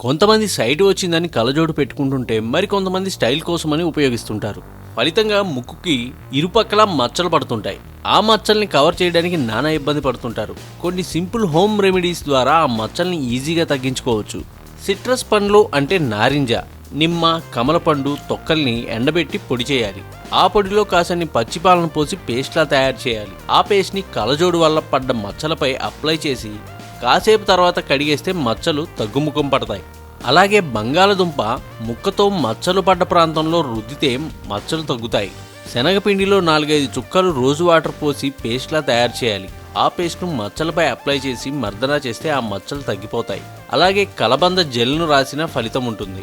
కొంతమంది సైట్ వచ్చిందని కలజోడు పెట్టుకుంటుంటే మరి కొంతమంది స్టైల్ కోసమని ఉపయోగిస్తుంటారు. ఫలితంగా ముక్కుకి ఇరుపక్కల మచ్చలు పడుతుంటాయి. ఆ మచ్చల్ని కవర్ చేయడానికి నానా ఇబ్బంది పడుతుంటారు. కొన్ని సింపుల్ హోమ్ రెమెడీస్ ద్వారా ఆ మచ్చల్ని ఈజీగా తగ్గించుకోవచ్చు. సిట్రస్ పండ్లు అంటే నారింజ. నిమ్మ కమలపండు తొక్కల్ని ఎండబెట్టి పొడి చేయాలి. ఆ పొడిలో కాసన్ని పచ్చిపాలను పోసి పేస్ట్లా తయారు చేయాలి. ఆ పేస్ట్ని కలజోడు వల్ల పడ్డ మచ్చలపై అప్లై చేసి కాసేపు తర్వాత కడిగేస్తే మచ్చలు తగ్గుముఖం పడతాయి. అలాగే బంగాళదుంప ముక్కతో మచ్చలు పడ్డ ప్రాంతంలో రుద్దితే మచ్చలు తగ్గుతాయి. శనగపిండిలో నాలుగైదు చుక్కలు రోజు వాటర్ పోసి పేస్ట్లా తయారు చేయాలి. ఆ పేస్ట్ను మచ్చలపై అప్లై చేసి మర్దనా చేస్తే ఆ మచ్చలు తగ్గిపోతాయి. అలాగే కలబంద జెల్ను రాసిన ఫలితం ఉంటుంది.